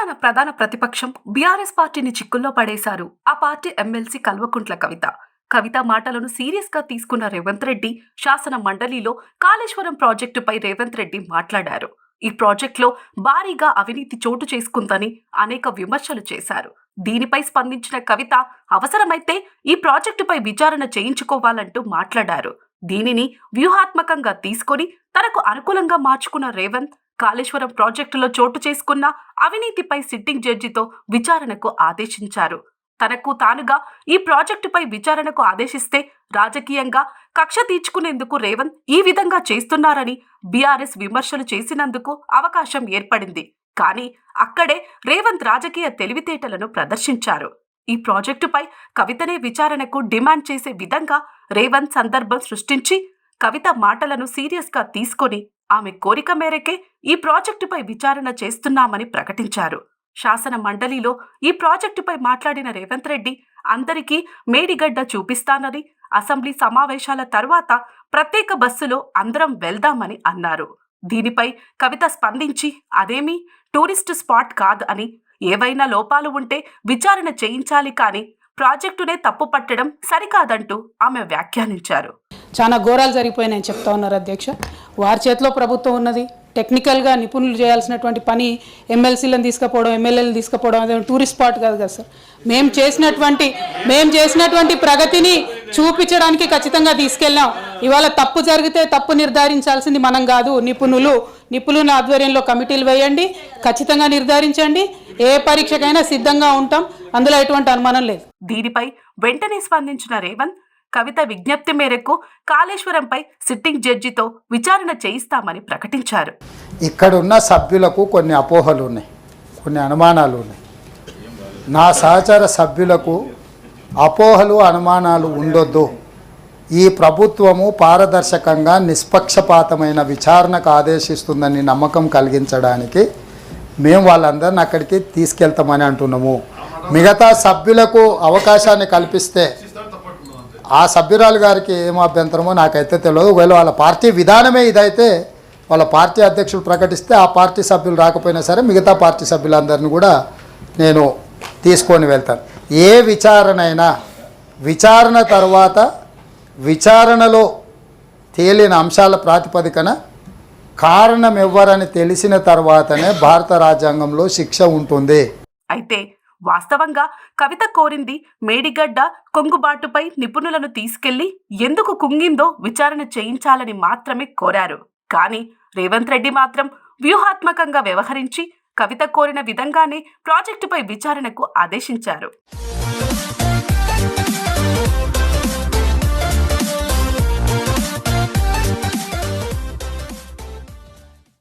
తెలంగాణ ప్రధాన ప్రతిపక్షం బీఆర్ఎస్ పార్టీని చిక్కుల్లో పడేశారు. ఆ పార్టీ ఎమ్మెల్సీ కల్వకుంట్ల కవిత. కవిత మాటలను సీరియస్గా తీసుకున్న రేవంత్ రెడ్డి శాసన మండలిలో కాళేశ్వరం ప్రాజెక్టుపై రేవంత్ రెడ్డి మాట్లాడారు. ఈ ప్రాజెక్టులో భారీగా అవినీతి చోటు చేసుకుందని అనేక విమర్శలు చేశారు. దీనిపై స్పందించిన కవిత అవసరమైతే ఈ ప్రాజెక్టుపై విచారణ చేయించుకోవాలంటూ మాట్లాడారు. దీనిని వ్యూహాత్మకంగా తీసుకొని తనకు అనుకూలంగా మార్చుకున్న రేవంత్ కాళేశ్వరం ప్రాజెక్టులో చోటు చేసుకున్న అవినీతిపై సిట్టింగ్ జడ్జితో విచారణకు ఆదేశించారు. తనకు తానుగా ఈ ప్రాజెక్టుపై విచారణకు ఆదేశిస్తే రాజకీయంగా కక్ష తీర్చుకునేందుకు రేవంత్ ఈ విధంగా చేస్తున్నారని బీఆర్ఎస్ విమర్శలు చేసినందుకు అవకాశం ఏర్పడింది. కానీ అక్కడే రేవంత్ రాజకీయ తెలివితేటలను ప్రదర్శించారు. ఈ ప్రాజెక్టుపై కవితనే విచారణకు డిమాండ్ చేసే విధంగా రేవంత్ సందర్భం సృష్టించి కవిత మాటలను సీరియస్గా తీసుకొని ఆమె కోరిక మేరకే ఈ ప్రాజెక్టుపై విచారణ చేస్తున్నామని ప్రకటించారు. శాసన మండలిలో ఈ ప్రాజెక్టుపై మాట్లాడిన రేవంత్ రెడ్డి అందరికీ మేడిగడ్డ చూపిస్తానని అసెంబ్లీ సమావేశాల తర్వాత ప్రత్యేక బస్సులో అందరం వెళ్దామని అన్నారు. దీనిపై కవిత స్పందించి అదేమీ టూరిస్ట్ స్పాట్ కాదు అని ఏవైనా లోపాలు ఉంటే విచారణ చేయించాలి కానీ ప్రాజెక్టునే తప్పు పట్టడం సరికాదంటూ ఆమె వ్యాఖ్యానించారు. చాలా ఘోరాలు జరిగిపోయినాయని చెప్తా ఉన్నారు అధ్యక్ష. వారి చేతిలో ప్రభుత్వం ఉన్నది. టెక్నికల్గా నిపుణులు చేయాల్సినటువంటి పని ఎమ్మెల్సీలను తీసుకుపోవడం ఎమ్మెల్యేలను తీసుకుపోవడం అదే టూరిస్ట్ స్పాట్ కాదు కదా సార్. మేము చేసినటువంటి మేము చేసినటువంటి ప్రగతిని చూపించడానికి ఖచ్చితంగా తీసుకెళ్ళాం. ఇవాళ తప్పు జరిగితే తప్పు నిర్ధారించాల్సింది మనం కాదు. నిపుణులు నిపుణుల ఆధ్వర్యంలో కమిటీలు వేయండి ఖచ్చితంగా నిర్ధారించండి. ఏ పరీక్షకైనా సిద్ధంగా ఉంటాం. అందులో ఎటువంటి అనుమానం లేదు. దీనిపై వెంటనే స్పందించిన రేవంత్ కవిత విజ్ఞప్తి మేరకు కాళేశ్వరంపై సిట్టింగ్ జడ్జితో విచారణ చేయిస్తామని ప్రకటించారు. ఇక్కడున్న సభ్యులకు కొన్ని అపోహలు ఉన్నాయి కొన్ని అనుమానాలు ఉన్నాయి నా సహచర సభ్యులకు అపోహలు అనుమానాలు ఉండొద్దు. ఈ ప్రభుత్వము పారదర్శకంగా నిష్పక్షపాతమైన విచారణకు ఆదేశిస్తుందని నమ్మకం కలిగించడానికి మేము వాళ్ళందరిని అక్కడికి తీసుకెళ్తామని అంటున్నాము. మిగతా సభ్యులకు అవకాశాన్ని కల్పిస్తే ఆ సభ్యురాలు గారికి ఏం అభ్యంతరమో నాకైతే తెలియదు. ఒకవేళ వాళ్ళ పార్టీ విధానమే ఇదైతే వాళ్ళ పార్టీ అధ్యక్షులు ప్రకటిస్తే ఆ పార్టీ సభ్యులు రాకపోయినా సరే మిగతా పార్టీ సభ్యులందరినీ కూడా నేను తీసుకొని వెళ్తాను. ఏ విచారణ అయినా విచారణ తర్వాత విచారణలో తేలిన అంశాల ప్రాతిపదికన కారణం ఎవ్వరని తెలిసిన తర్వాతనే భారత రాజ్యాంగంలో శిక్ష ఉంటుంది. అయితే వాస్తవంగా కవిత కోరింది మేడిగడ్డ కొంగుబాటుపై నిపుణులను తీసుకెళ్ళి ఎందుకు కుంగిందో విచారణ చేయించాలని మాత్రమే కోరారు. కానీ రేవంత్ రెడ్డి మాత్రం వ్యూహాత్మకంగా వ్యవహరించి కవిత కోరిన విధంగానే ప్రాజెక్టుపై విచారణకు ఆదేశించారు.